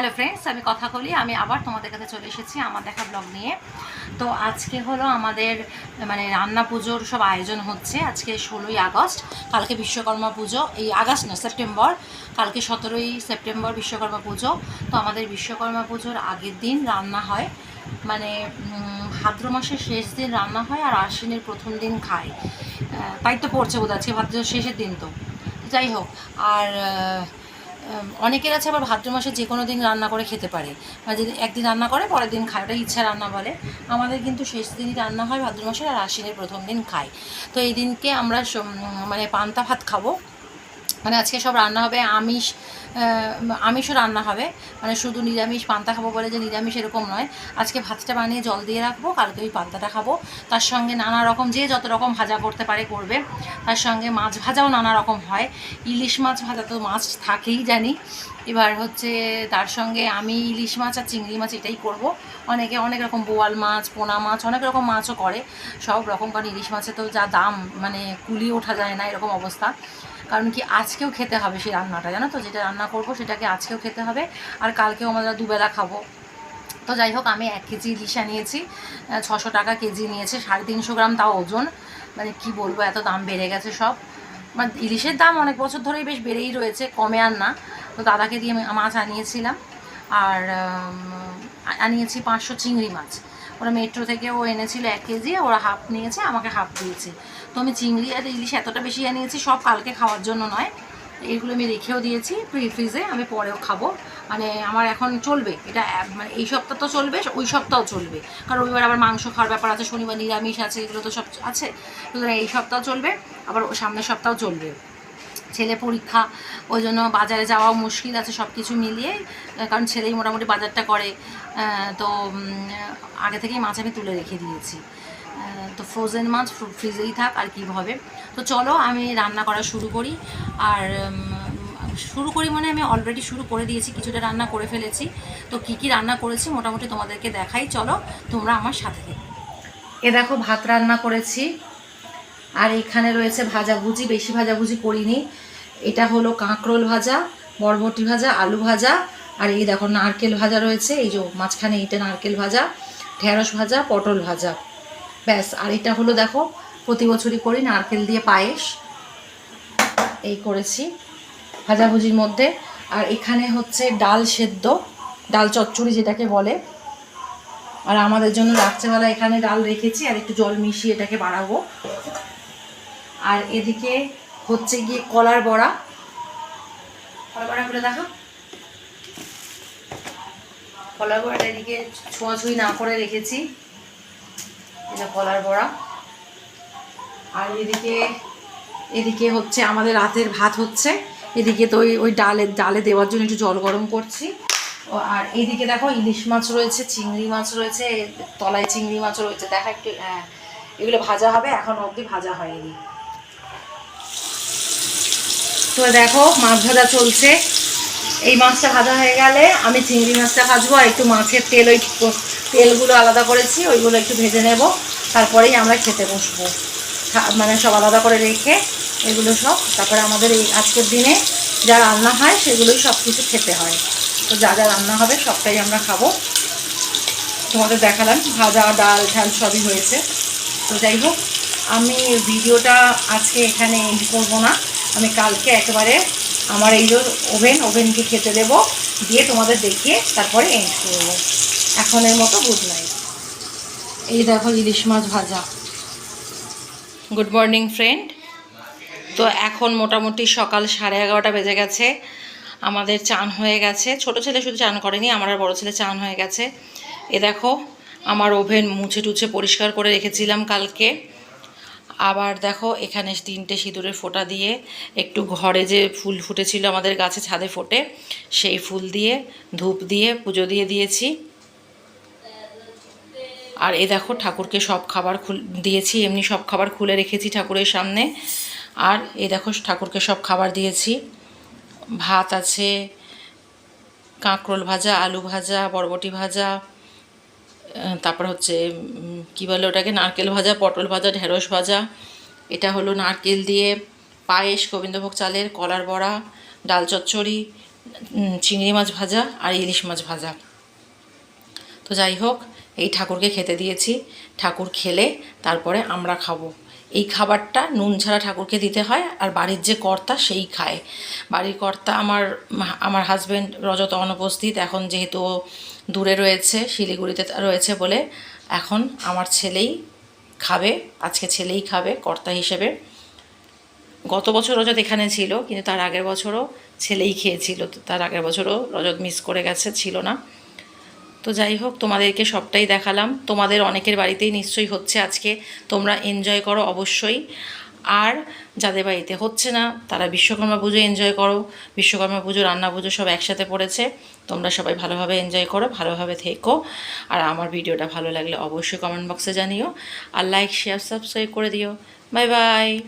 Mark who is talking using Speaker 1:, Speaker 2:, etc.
Speaker 1: Hello friends আমি কথা বলি, আমি আবার তোমাদের কাছে চলে এসেছি আমার দেখা ব্লগ নিয়ে। তো আজকে হলো আমাদের মানে রান্না পুজোর সব আয়োজন হচ্ছে আজকে ষোলোই আগস্ট, কালকে বিশ্বকর্মা পুজো, এই আগস্ট না, সেপ্টেম্বর, কালকে সতেরোই সেপ্টেম্বর বিশ্বকর্মা পুজো। তো আমাদের বিশ্বকর্মা পুজোর আগের দিন রান্না হয় মানে ভাদ্র মাসের শেষ দিন রান্না হয় আর আশ্বিনের প্রথম দিন খায়। তাই তো পড়ছে বোধ আছে ভাদ্র শেষের দিন তো। যাই হোক, আর অনেকের আছে আবার ভাদ্র মাসে যে কোনো দিন রান্না করে খেতে পারে। মানে যদি একদিন রান্না করে, পরের দিন খায় ওটা ইচ্ছা রান্না বলে। আমাদের কিন্তু শেষ দিনই রান্না হয় ভাদ্র মাসে, আর আশ্বিনের প্রথম দিন খায়। তো এই দিনকে আমরা মানে পান্তা ভাত খাব। মানে আজকে সব রান্না হবে, আমিষ আমিষও রান্না হবে। মানে শুধু নিরামিষ পান্তা খাব বলে যে নিরামিষ এরকম নয়, আজকে ভাতটা বানিয়ে জল দিয়ে রাখব, কালকে ওই পান্তাটা খাব। তার সঙ্গে নানা রকম যে যত রকম ভাজা করতে পারে করবে, তার সঙ্গে মাছ ভাজাও নানা রকম হয়। ইলিশ মাছ ভাজা তো মাছ থাকেই জানি। এবার হচ্ছে তার সঙ্গে আমি ইলিশ মাছ আর চিংড়ি মাছ এটাই করব। অনেকে অনেক রকম বোয়াল মাছ, পোনা মাছ, অনেক রকম মাছও করে। সব রকম, কারণ ইলিশ মাছে তো যা দাম মানে কুলি ওঠা যায় না এরকম অবস্থা। কারণ কি আজকেও খেতে হবে সেই রান্নাটা, জানো তো? যেটা রান্না করব সেটাকে আজকেও খেতে হবে, আর কালকেও আমরা দুবেলা খাব। তো যাই হোক, আমি এক কেজি ইলিশা নিয়েছি ছশো টাকা কেজি নিয়েছে, সাড়ে তিনশো গ্রাম তাও ওজন। মানে কি বলব, এত দাম বেড়ে গেছে সব। মানে ইলিশের দাম অনেক বছর ধরেই বেশ বেড়েই রয়েছে, কমে আর না। তো দাদাকে দিয়ে আমি মাছ আনিয়েছিলাম, আর আনিয়েছি পাঁচশো চিংড়ি মাছ। ওরা মেট্রো থেকে ও এনেছিল এক কেজি, ওরা হাফ নিয়েছে, আমাকে হাফ দিয়েছে। তো আমি চিংড়ি আর ইলিশ এতটা বেশি আনিয়েছি সব কালকে খাওয়ার জন্য নয়। এইগুলো আমি রেখেও দিয়েছি ফ্রি ফ্রিজে, আমি পরেও খাব। মানে আমার এখন চলবে, এটা মানে এই সপ্তাহ তো চলবে, ওই সপ্তাহ চলবে। কারণ রবিবার আবার মাংস খাওয়ার ব্যাপার আছে, শনিবার নিরামিষ আছে, এগুলো তো সব আছে। সুতরাং এই সপ্তাহ চলবে, আবার সামনের সপ্তাহ চলবে। ছেলে পরীক্ষা, ওই জন্য বাজারে যাওয়াও মুশকিল আছে সব কিছু মিলিয়ে, কারণ ছেলেই মোটামুটি বাজারটা করে। তো আগে থেকেই মাছ আমি তুলে রেখে দিয়েছি। তো ফ্রোজেন মাছ ফ্রু- ফ্রিজেই থাক আর কী হবে। তো চলো আমি রান্না করা শুরু করি। আর শুরু করি মানে আমি অলরেডি শুরু করে দিয়েছি, কিছুটা রান্না করে ফেলেছি। তো কী কী রান্না করেছি মোটামুটি তোমাদেরকে দেখাই। চলো, তোমরা আমার সাথে। এ দেখো, ভাত রান্না করেছি। আর এখানে রয়েছে ভাজাভুজি বেশি ভাজাভুজি করিনি। এটা হলো কাঁকরোল ভাজা, বরবটি ভাজা, আলু ভাজা। আর এই দেখো, নারকেল ভাজা রয়েছে। এই যে মাঝখানে এটা নারকেল ভাজা, ঢেঁড়স ভাজা, পটল ভাজা। ব্যাস, আর এটা হলো দেখো, প্রতি বছরই করি নারকেল দিয়ে পায়েস। এই করেছি ভাজাভুজির মধ্যে। আর এখানে হচ্ছে ডাল সেদ্ধ, ডাল চচ্চড়ি যেটাকে বলে। আর আমাদের জন্য রাত্রেবেলা এখানে ডাল রেখেছি, আর একটু জল মিশিয়ে এটাকে বাড়াবো। আর এদিকে হচ্ছে গিয়ে কলার বড়া। কলার বড়া করে দেখো কলার বড়াটা এদিকে ছোঁয়াছুঁই না করে রেখেছি। এটা কলার বড়া। আর এদিকে এদিকে হচ্ছে আমাদের রাতের ভাত হচ্ছে। এদিকে তো ওই ওই ডালে ডালে দেওয়ার জন্য একটু জল গরম করছি। আর এদিকে দেখো ইলিশ মাছ রয়েছে, চিংড়ি মাছ রয়েছে, তলায় চিংড়ি মাছ রয়েছে। দেখা একটু হ্যাঁ এগুলো ভাজা হবে, এখন অবধি ভাজা হয়নি। তো দেখো মাছ ভাজা চলছে। এই মাছটা ভাজা হয়ে গেলে আমি চিংড়ি মাছটা ভাজবো, আর একটু মাছের তেল ওই তেলগুলো আলাদা করেছি, ওইগুলো একটু ভেজে নেব। তারপরেই আমরা খেতে বসবো। মানে সব আলাদা করে রেখে এগুলো সব, তারপরে আমাদের এই আজকের দিনে যা রান্না হয়, সেগুলোই সব কিছু খেতে হয়। তো যা যা রান্না হবে, সবটাই আমরা খাব। তোমাদের দেখালাম, ভাজা, ডাল, ঝাল সবই হয়েছে। তো যাই হোক, আমি ভিডিওটা আজকে এখানে এন্ড করব না। আমি কালকে একেবারে আমার এই ওভেন, ওভেনকে খেতে দেবো, দিয়ে তোমাদের দেখিয়ে তারপরে এন্ড করব। এখনের মতো গুড নাইট। এই দেখো ইলিশ মাছ ভাজা। Good morning, friend. তো এখন মোটামুটি সকাল সাড়ে এগারোটা বেজে গেছে। আমাদের চান হয়ে গেছে। ছোট ছেলে শুধু চান করেনি, আমার আর বড়ো ছেলে চান হয়ে গেছে। এ দেখো, আমার ওভেন মুছে টুছে পরিষ্কার করে রেখেছিলাম কালকে। আবার দেখো, এখানে তিনটে সিঁদুরের ফোঁটা দিয়ে একটু ঘরে যে ফুল ফুটেছিল আমাদের গাছে ছাদে ফোটে, সেই ফুল দিয়ে ধূপ দিয়ে পুজো দিয়ে দিয়েছি। আর এ দেখো ঠাকুরকে সব খাবার খুল, দিয়েছি, এমনি সব খাবার খুলে রেখেছি ঠাকুরের সামনে। আর এ দেখো ঠাকুরকে সব খাবার দিয়েছি। ভাত আছে, কাঁকরোল ভাজা, আলু ভাজা, বরবটি ভাজা তারপর হচ্ছে কী বলে ওটাকে, নারকেল ভাজা, পটল ভাজা, ঢেঁড়স ভাজা। এটা হলো নারকেল দিয়ে পায়েস, গোবিন্দভোগ চালের, কলার বড়া, ডাল চচ্চড়ি চিংড়ি মাছ ভাজা আর ইলিশ মাছ ভাজা। তো যাই হোক এই ঠাকুরকে খেতে দিয়েছি। ঠাকুর খেলে তারপরে আমরা খাব। এই খাবারটা নুন ছাড়া ঠাকুরকে দিতে হয় আর বাড়ির যে কর্তা সেই খায়। বাড়ির কর্তা আমার আমার হাজব্যান্ড রজত অনুপস্থিত। এখন যেহেতু দূরে রয়েছে, শিলিগুড়িতে রয়েছে বলে এখন আমার ছেলেই খাবে, আজকে ছেলেই খাবে কর্তা হিসেবে। গত বছর রজত এখানে ছিল, কিন্তু তার আগের বছরও ছেলেই খেয়েছিল। তার আগের বছরও রজত মিস করে গেছে, ছিল না। তো যাই হোক, তোমাদেরকে সবটাই দেখালাম। তোমাদের অনেকের বাড়িতেই নিশ্চয়ই হচ্ছে আজকে। তোমরা এনজয় করো অবশ্যই। আর যাদের বাড়িতে হচ্ছে না, তারা বিশ্বকর্মা পুজো এনজয় করো। বিশ্বকর্মা পুজো, রান্না পুজো সব একসাথে পড়েছে। তোমরা সবাই ভালোভাবে এনজয় করো, ভালোভাবে থেকো। আর আমার ভিডিওটা ভালো লাগলে অবশ্যই কমেন্ট বক্সে জানিও। আর লাইক শেয়ার সাবস্ক্রাইব করে দিও। Bye bye